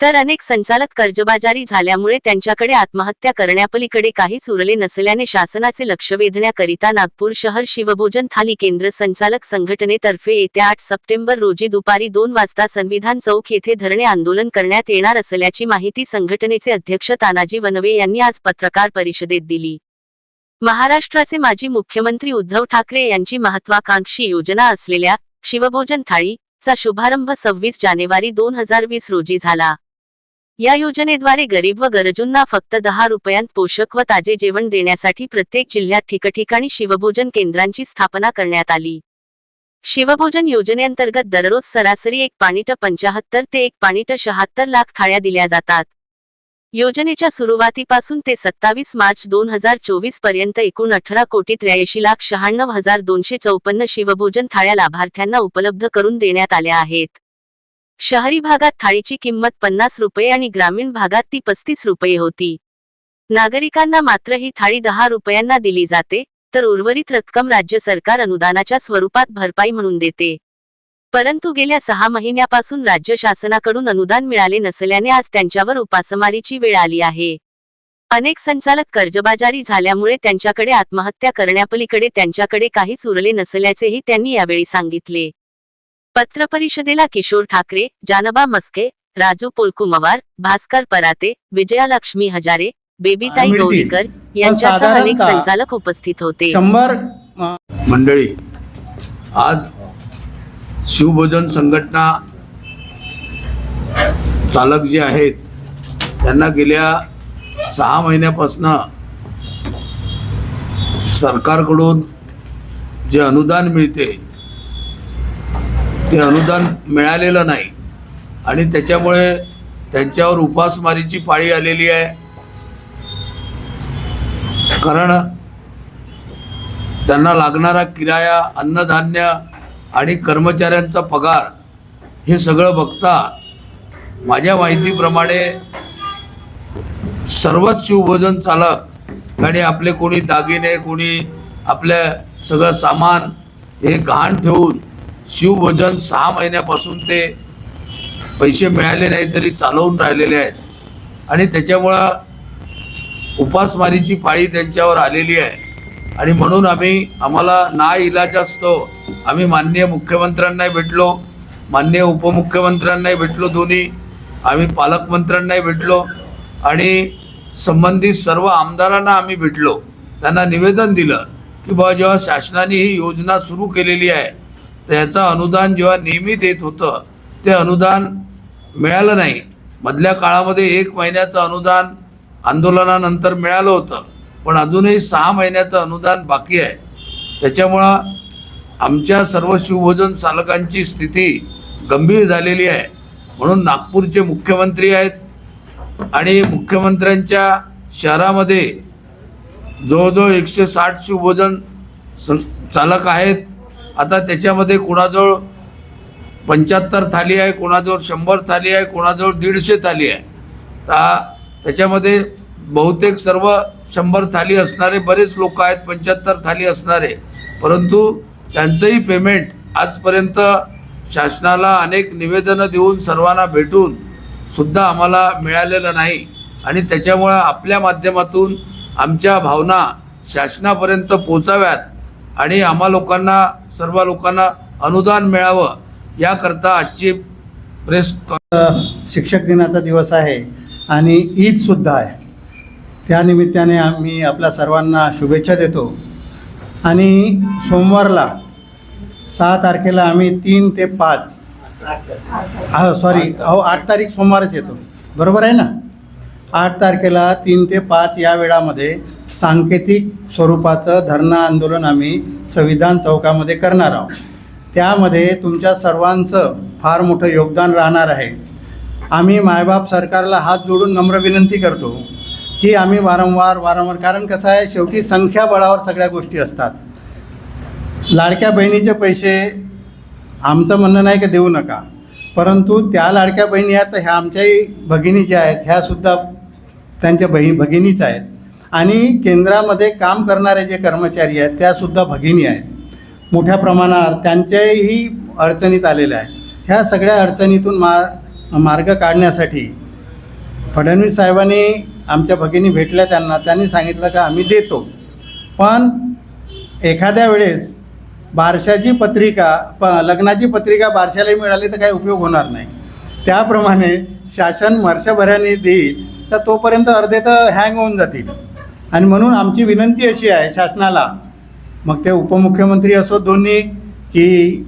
तर अनेक संचालक कर्जबाजारी झाल्यामुळे त्यांच्याकडे आत्महत्या करण्यापलीकडे काहीच उरले नसल्याने शासनाचे लक्ष वेधण्याकरिता नागपूर शहर शिवभोजन थाली केंद्र संचालक संघटनेतर्फे येत्या आठ सप्टेंबर रोजी दुपारी दोन वाजता संविधान चौक येथे धरणे आंदोलन करण्यात येणार असल्याची माहिती संघटनेचे अध्यक्ष तानाजी वनवे यांनी आज पत्रकार परिषदेत दिली. महाराष्ट्राचे माजी मुख्यमंत्री उद्धव ठाकरे यांची महत्वाकांक्षी योजना असलेल्या शिवभोजन थाळी चा शुभारंभ सव्वीस जानेवारी दोन हजार वीस रोजी झाला. या योजनेद्वारे गरीब व गरजूंना फक्त दहा रुपयांत पोषक व ताजे जेवण देण्यासाठी प्रत्येक जिल्ह्यात ठिकठिकाणी शिवभोजन केंद्रांची स्थापना करण्यात आली. शिवभोजन योजनेअंतर्गत दररोज सरासरी एक पाणीट पंचाहत्तर ते एक पाणीट शहात्तर लाख थाळ्या दिल्या जातात. योजनेच्या सुरुवातीपासून ते सत्तावीस मार्च दोन हजार चोवीसपर्यंत एकूण अठरा कोटी त्र्याऐंशी लाख शहाण्णव हजार दोनशे चौपन्न शिवभोजन थाळ्या लाभार्थ्यांना उपलब्ध करून देण्यात आल्या आहेत. शहरी भागात थाळीची किंमत पन्नास रुपये आणि ग्रामीण भागात ती पस्तीस रुपये होती. नागरिकांना मात्र ही थाळी दहा रुपयांना दिली जाते तर उर्वरित रक्कम राज्य सरकार अनुदानाच्या स्वरूपात भरपाई म्हणून देते. परंतु गेल्या सहा महिन्यापासून राज्य शासनाकडून अनुदान मिळाले नसल्याने आज त्यांच्यावर उपासमारीची वेळ आली आहे. अनेक संचालक कर्जबाजारी झाल्यामुळे त्यांच्याकडे आत्महत्या करण्यापलीकडे त्यांच्याकडे काहीच उरले नसल्याचेही त्यांनी यावेळी सांगितले. पत्रपरिषदेला किशोर ठाकरे जानबा मस्के राजू पोलकुमवार भास्कर पराते विजयालक्ष्मी हजारे बेबीताई. गौरीकर यांच्यासह अनेक संचालक उपस्थित होते शंभर मंडळी आज शिवभोजन संघटना चालक जे आहेत त्यांना गेल्या सहा महिन्यापासून सरकारकडून जे अनुदान मिळते ते अनुदान मिळालेलं नाही. आणि त्याच्यामुळे त्यांच्यावर उपासमारीची पाळी आलेली आहे. कारण त्यांना लागणारा किराया अन्नधान्य आणि कर्मचाऱ्यांचा पगार हे सगळं बघता माझ्या माहितीप्रमाणे सर्वच शिवभोजन चालक आणि आपले कोणी दागिने कोणी आपल्या सगळं सामान हे गहाण ठेवून शिवभोजन सहा महिन्यापासून ते पैसे मिळाले नाही तरी चालवून राहिलेले आहेत. आणि त्याच्यामुळं उपासमारीची पाळी त्यांच्यावर आलेली आहे. आणि म्हणून आम्ही आम्हाला ना इलाज असतो. आम्ही माननीय मुख्यमंत्र्यांनाही भेटलो. माननीय उपमुख्यमंत्र्यांनाही भेटलो दोन्ही. आम्ही पालकमंत्र्यांनाही भेटलो. आणि संबंधित सर्व आमदारांना आम्ही भेटलो. त्यांना निवेदन दिलं की बाबा जेव्हा शासनाने ही योजना सुरू केलेली आहे त्याचं अनुदान जेव्हा नियमित येत होतं ते अनुदान मिळालं नाही. मधल्या काळामध्ये एक महिन्याचं अनुदान आंदोलनानंतर मिळालं होतं पण अजूनही सहा महिन्याचं अनुदान बाकी आहे. त्याच्यामुळं आमच्या सर्व शिवभोजन चालकांची स्थिती गंभीर झालेली आहे. म्हणून नागपूरचे मुख्यमंत्री आहेत आणि मुख्यमंत्र्यांच्या शहरामध्ये जवळजवळ एकशे साठ शिवभोजन सं चालक आहेत. आता त्याच्यामध्ये कोणाजवळ पंच्याहत्तर थाली आहे कोणाजवळ शंभर थाली आहे कोणाजवळ दीडशे थाली आहे. तर त्याच्यामध्ये बहुतेक सर्व शंभर थाली असणारे बरेच लोक आहेत पंच्याहत्तर थाली असणारे. परंतु त्यांचंही पेमेंट आजपर्यंत शासनाला अनेक निवेदनं देऊन सर्वांना भेटून सुद्धा आम्हाला मिळालेलं नाही. आणि त्याच्यामुळं आपल्या माध्यमातून आमच्या भावना शासनापर्यंत पोचाव्यात आणि आम्हा लोकांना सर्व लोकांना अनुदान मिळावं याकरता आजची प्रेस शिक्षक दिनाचा दिवस आहे आणि ईदसुद्धा आहे. त्यानिमित्ताने आम्ही आपल्या सर्वांना शुभेच्छा देतो. आणि सोमवारला सहा तारखेला आम्ही तीन ते पाच हा सॉरी अहो आठ तारीख सोमवारच येतो. बरोबर आहे ना? आठ तारखेला तीन ते पाच या वेळामध्ये सांकेतिक स्वरूपाचं धरणं आंदोलन आम्ही संविधान चौकामध्ये करणार आहोत. त्यामध्ये तुमच्या सर्वांचं फार मोठं योगदान राहणार आहे. आम्ही मायबाप सरकारला हात जोडून नम्र विनंती करतो की आम्ही वारंवार वारंवार कारण कसं आहे शेवटी संख्याबळावर सगळ्या गोष्टी असतात. लाडक्या बहिणीचे पैसे आमचं म्हणणं नाही की देऊ नका परंतु त्या लाडक्या बहिणी आहेत ह्या आमच्याही भगिनी ज्या आहेत ह्यासुद्धा त्यांच्या बही भगिनीच आहेत. आणि केंद्रामध्ये काम करणारे जे कर्मचारी आहेत त्यासुद्धा भगिनी आहेत. मोठ्या प्रमाणावर त्यांच्याही अडचणीत आलेल्या आहेत. ह्या सगळ्या अडचणीतून मा मार्ग काढण्यासाठी फडणवीस साहेबांनी आमच्या भगिनी भेटल्या त्यांना त्यांनी सांगितलं का आम्ही देतो. पण एखाद्या वेळेस बारशाची पत्रिका प लग्नाची पत्रिका बारशालाही मिळाली तर काही उपयोग होणार नाही. त्याप्रमाणे शासन वर्षभराने देईल तर तोपर्यंत अर्धे तर हँग होऊन जातील. आणि म्हणून आमची विनंती अशी आहे शासनाला मग ते उपमुख्यमंत्री असो दोन्ही की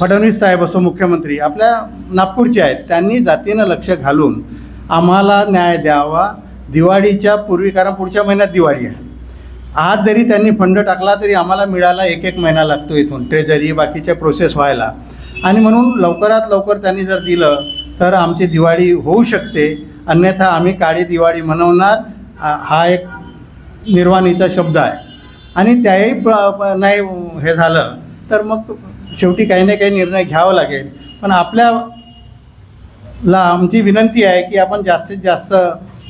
फडणवीस साहेब असो मुख्यमंत्री आपल्या नागपूरचे आहेत त्यांनी जातीनं लक्ष घालून आम्हाला न्याय द्यावा. दिवाळीच्या पूर्वी कारण पुढच्या महिन्यात दिवाळी आहे. आज जरी त्यांनी फंड टाकला तरी आम्हाला मिळायला एक एक महिना लागतो इथून ट्रेजरी बाकीच्या प्रोसेस व्हायला. आणि म्हणून लवकरात लवकर त्यांनी जर दिलं तर आमची दिवाळी होऊ शकते. अन्यथा आम्ही काळी दिवाळी मनवणार. हा एक निर्वाणीचा शब्द आहे. आणि त्याही प्र- नाही हे झालं तर मग शेवटी काही ना काही निर्णय घ्यावा लागेल. पण आपल्या ला आमची विनंती आहे की आपण जास्तीत जास्त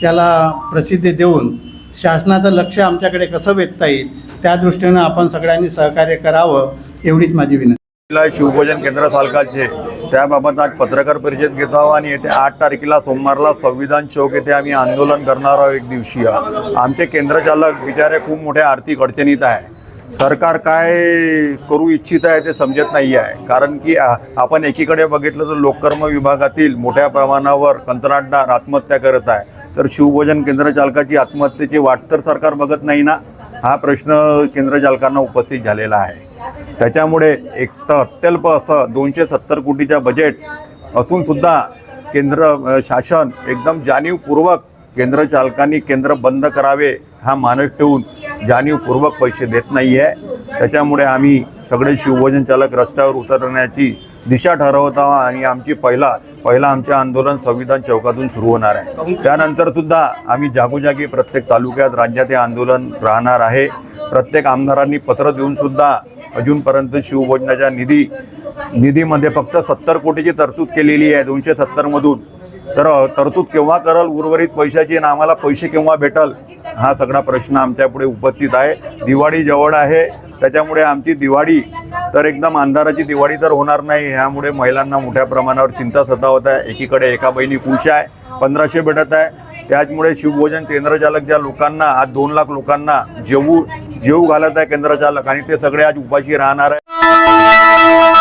त्याला प्रसिद्धी देऊन शासनाचं लक्ष आमच्याकडे कसं वेधता येईल त्या दृष्टीनं आपण सगळ्यांनी सहकार्य करावं एवढीच माझी विनंती. शिवभोजन केंद्र चालकाचे त्याबाबत आज पत्रकार परिषद घेत आहोत आणि येत्या आठ तारखेला सोमवारला संविधान चौक येथे आम्ही आंदोलन करणार आहोत एक दिवशीय आमचे केंद्रचालक बिचारे खूप मोठ्या आर्थिक अडचणीत आहे. सरकार काय करू इच्छित आहे ते समजत नाही आहे कारण की आपण एकीकडे बघितलं तर लोककर्म विभागातील मोठ्या प्रमाणावर कंत्राटदार आत्महत्या करत आहे. तर शिवभोजन केंद्र चालकाची आत्महत्येची वाट तर सरकार बघत नाही ना? हा प्रश्न केंद्र चालकांना उपस्थित झालेला आहे. त्याच्यामुळे एक तर अत्यल्प असं दोनशे सत्तर कोटीच्या बजेट असूनसुद्धा केंद्र शासन एकदम जाणीवपूर्वक केंद्र चालकांनी केंद्र बंद करावे हा मानस ठेवून जाणीवपूर्वक पैसे देत नाही आहे त्याच्यामुळे आम्ही सगळे शिवभोजन चालक रस्त्यावर उतरण्याची दिशा ठरवत आहोत आणि आमची पहिला पहिला आमचे आंदोलन संविधान चौकातून सुरू होणार आहे. त्यानंतरसुद्धा आम्ही जागोजागी प्रत्येक तालुक्यात राज्यात हे आंदोलन राहणार आहे. प्रत्येक आमदारांनी पत्र देऊन सुद्धा अजूनपर्यंत शिवभोजनाच्या निधी निधीमध्ये फक्त सत्तर कोटीची तरतूद केलेली आहे दोनशे सत्तरमधून तर तरतूद केव्हा करल उर्वरित पैशाची आणि आम्हाला पैसे केव्हा भेटल हा सगळा प्रश्न आमच्यापुढे उपस्थित आहे. दिवाळी जवळ आहे त्याच्यामुळे आमची दिवाळी तर एकदम अंधाराची दिवाळी तर होणार नाही ह्यामुळे महिलांना मोठ्या प्रमाणावर चिंता सतावत आहे. एकीकडे एका बहिणी खुश आहे पंधराशे भेटत आहे. त्याचमुळे शिवभोजन केंद्रचालक ज्या लोकांना आज दोन लाख लोकांना जेवू जीव घालत आहे केंद्रचालक आणि ते सगळे आज उपाशी राहणार आहे.